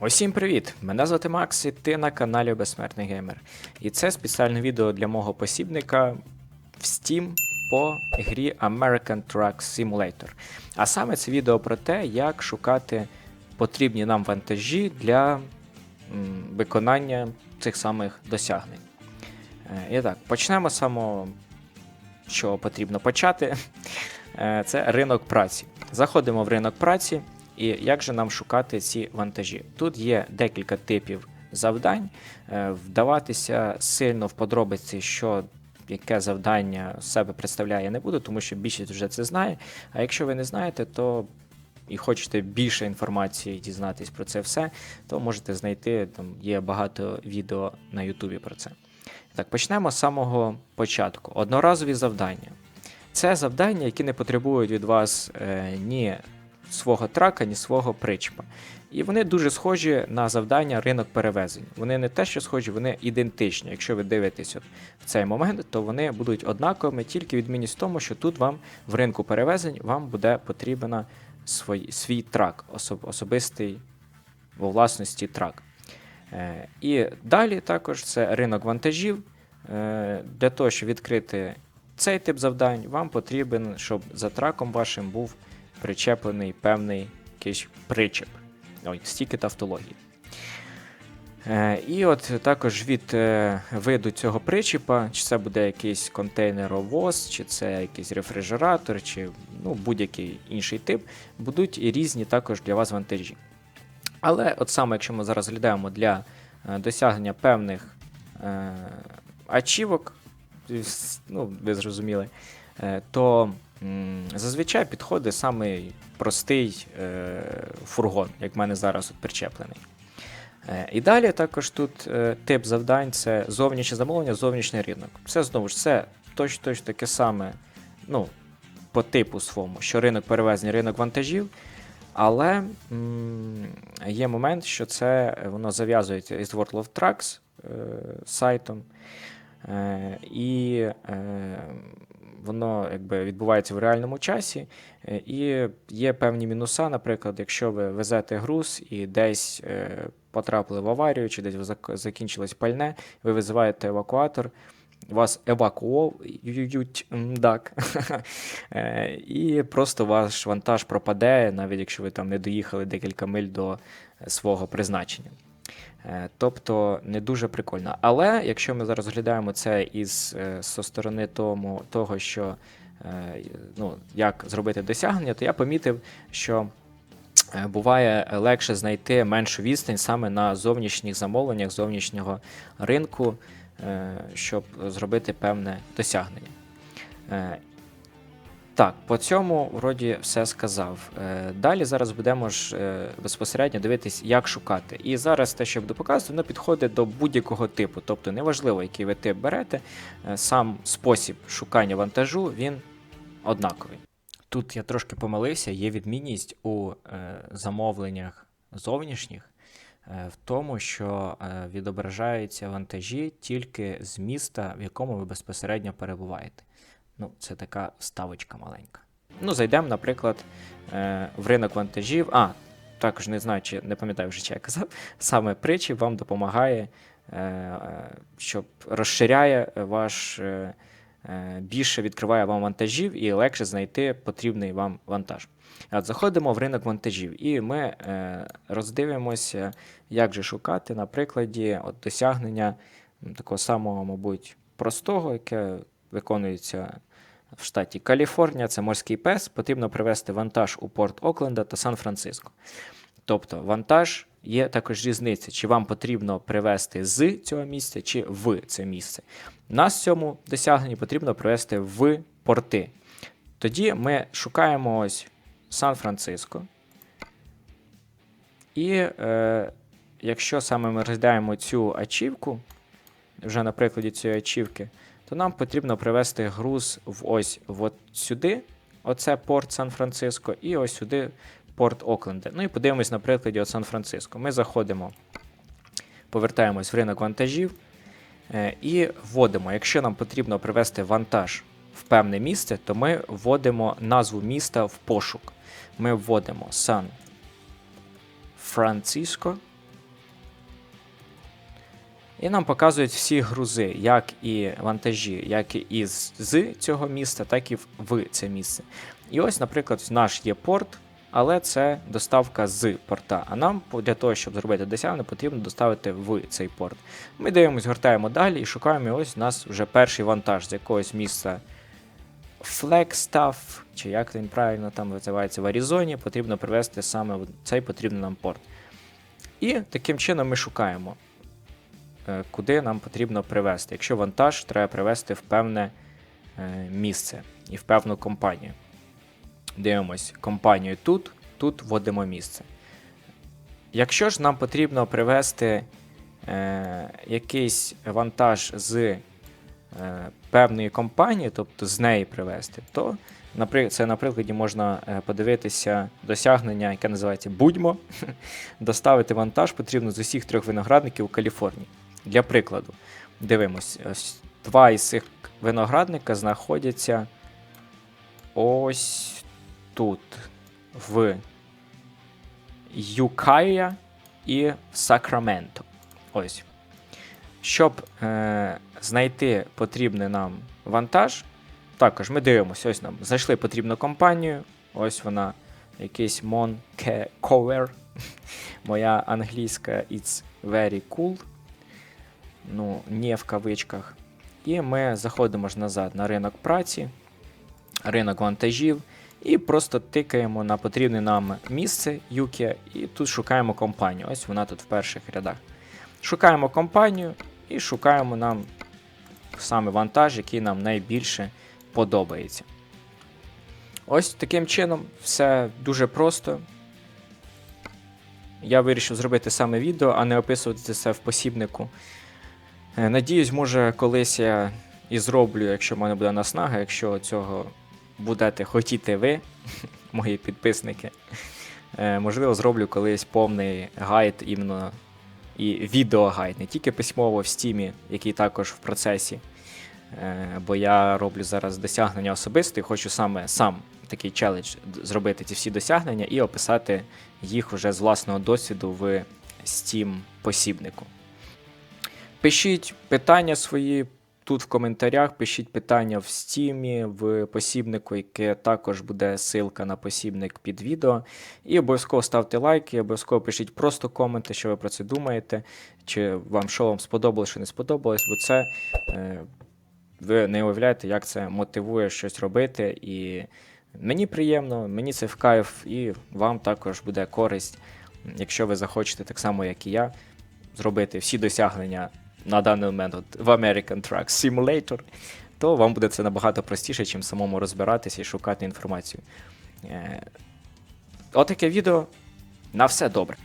Усім привіт! Мене звати Макс, і ти на каналі Безсмертний Геймер. І це спеціальне відео для мого посібника в Steam по грі American Truck Simulator. А саме це відео про те, як шукати потрібні нам вантажі для виконання цих самих досягнень. Е, І так, почнемо з самого, що потрібно почати. Е, Це ринок праці. Заходимо в ринок праці. І як же нам шукати ці вантажі? Тут є декілька типів завдань. Е, Вдаватися сильно в подробиці, що яке завдання себе представляє, я не буду, тому що більшість вже це знає. А якщо ви не знаєте, то і хочете більше інформації дізнатись про це все, то можете знайти там є багато відео на Ютубі про це. Так, почнемо з самого початку. Одноразові завдання. Це завдання, які не потребують від вас е, ні свого трака, ні свого причепа. І вони дуже схожі на завдання ринок перевезень. Вони не те, що схожі, вони ідентичні. Якщо ви дивитесь от в цей момент, то вони будуть однаковими, тільки відмінність в тому, що тут вам в ринку перевезень вам буде потрібен свій, свій трак, особ, особистий у власності трак. Е, і далі також це ринок вантажів. Е, для того, щоб відкрити цей тип завдань, вам потрібен, щоб за траком вашим був причеплений певний якийсь причеп. Ой, стільки тавтології. Е, і от також від е, виду цього причіпа, чи це буде якийсь контейнеровоз, чи це якийсь рефрижератор, чи ну, будь-який інший тип, будуть і різні також для вас вантажі. Але от саме, якщо ми зараз глядаємо для е, досягнення певних е, ачівок, ну, ви зрозуміли, е, то зазвичай підходить самий простий е, фургон, як в мене зараз от причеплений. Е, І далі також тут е, тип завдань це зовнішнє замовлення, зовнішній ринок. Це знову ж це точно, точно таке саме, ну, по типу своєму, що ринок перевезень, ринок вантажів. Але м, є момент, що це воно зав'язується із World of Trucks е, сайтом. Е, і е, воно якби відбувається в реальному часі. Е, І є певні мінуса, наприклад, якщо ви везете груз і десь е, потрапили в аварію, чи десь закінчилось пальне, ви визиваєте евакуатор. Вас евакуюють, так. Е, і просто ваш вантаж пропаде, навіть якщо ви там не доїхали декілька миль до свого призначення. Е, Тобто не дуже прикольно. Але якщо ми зараз розглядаємо це із е, со сторони тому, того, що е, ну, як зробити досягнення, то я помітив, що буває легше знайти меншу відстань саме на зовнішніх замовленнях зовнішнього ринку, щоб зробити певне досягнення. Так, по цьому вроді все сказав. Е, Далі зараз будемо ж е, безпосередньо дивитись, як шукати. І зараз те, що буду показувати, воно підходить до будь-якого типу. Тобто, неважливо, який ви тип берете, е, сам спосіб шукання вантажу він однаковий. Тут я трошки помилився, є відмінність у замовленнях зовнішніх в тому, що відображаються вантажі тільки з міста, в якому ви безпосередньо перебуваєте. Ну, це така ставочка маленька. Ну, зайдемо, наприклад, е, в ринок вантажів. А, також не знаю, чи не пам'ятаю вже, чи я казав. Саме причіп вам допомагає, е, щоб розширяє ваш. е, Більше відкриває вам вантажів і легше знайти потрібний вам вантаж. От заходимо в ринок вантажів, і ми роздивимося, як же шукати на прикладі от, досягнення такого самого, мабуть, простого, яке виконується в штаті Каліфорнія, це морський пес. Потрібно привезти вантаж у порт Окленда та Сан-Франциско. Тобто вантаж є також різниця, чи вам потрібно привезти з цього місця, чи в це місце. Нас цьому досягненні потрібно привезти в порти. Тоді ми шукаємо ось Сан-Франциско. І е, якщо саме ми розглядаємо цю ачівку, вже на прикладі цієї ачівки, то нам потрібно привезти груз в ось от сюди, оце порт Сан-Франциско, і ось сюди порт Окленда. Ну і подивимось на прикладі от Сан-Франциско. Ми заходимо, повертаємось в ринок вантажів е, і вводимо, якщо нам потрібно привезти вантаж в певне місце, то ми вводимо назву міста в пошук. Ми вводимо Сан Франциско І нам показують всі грузи, як і вантажі, як і з цього міста, так і в- це місце. І ось, наприклад, наш є порт, але це доставка з порта. А нам для того, щоб зробити досягнення, потрібно доставити в цей порт. Ми дивимося, гортаємо далі і шукаємо. І ось у нас вже перший вантаж з якогось місця Flagstaff, чи як він правильно там називається в Аризоні, потрібно привезти саме в цей потрібний нам порт. І таким чином ми шукаємо, куди нам потрібно привезти. Якщо вантаж, треба привезти в певне е, місце і в певну компанію. Дивимось компанію тут, тут вводимо місце. Якщо ж нам потрібно привезти е, якийсь вантаж з е, певної компанії, тобто з неї привезти, то це на прикладі можна е, подивитися досягнення, яке називається Будьмо. Доставити вантаж потрібно з усіх трьох виноградників у Каліфорнії. Для прикладу, дивимось, ось два із цих виноградника знаходяться ось тут, в Юкая і в Сакраменто. Ось. Щоб е, знайти потрібний нам вантаж, також ми дивимося, ось нам знайшли потрібну компанію. Ось вона, якийсь Moncover. Моя англійська it's very cool. Ну, не в кавичках. І ми заходимо ж назад на ринок праці, ринок вантажів, і просто тикаємо на потрібне нам місце Юкі, і тут шукаємо компанію. Ось вона тут в перших рядах. Шукаємо компанію і шукаємо нам саме вантаж, який нам найбільше подобається. Ось таким чином все дуже просто. Я вирішив зробити саме відео, а не описувати це в посібнику. Е, Надіюсь, може, колись я і зроблю, якщо в мене буде наснага, якщо цього будете хотіти ви, мої підписники. Е, Можливо, зроблю колись повний гайд іменно і відеогайд, не тільки письмово в стімі, який також в процесі. Е, Бо я роблю зараз досягнення особисто і хочу саме сам такий челендж зробити ці всі досягнення і описати їх уже з власного досвіду в Steam посібнику. Пишіть питання свої тут в коментарях, пишіть питання в стімі, в посібнику, яке також буде ссылка на посібник під відео. І обов'язково ставте лайки, обов'язково пишіть просто коменти, що ви про це думаєте, чи вам що вам сподобалось, що не сподобалось, бо це е, ви не уявляєте, як це мотивує щось робити. І мені приємно, мені це в кайф, і вам також буде користь, якщо ви захочете, так само, як і я, зробити всі досягнення на даний момент от, в American Truck Simulator, то вам буде це набагато простіше, чим самому розбиратися і шукати інформацію. Е, Отаке відео. На все добре.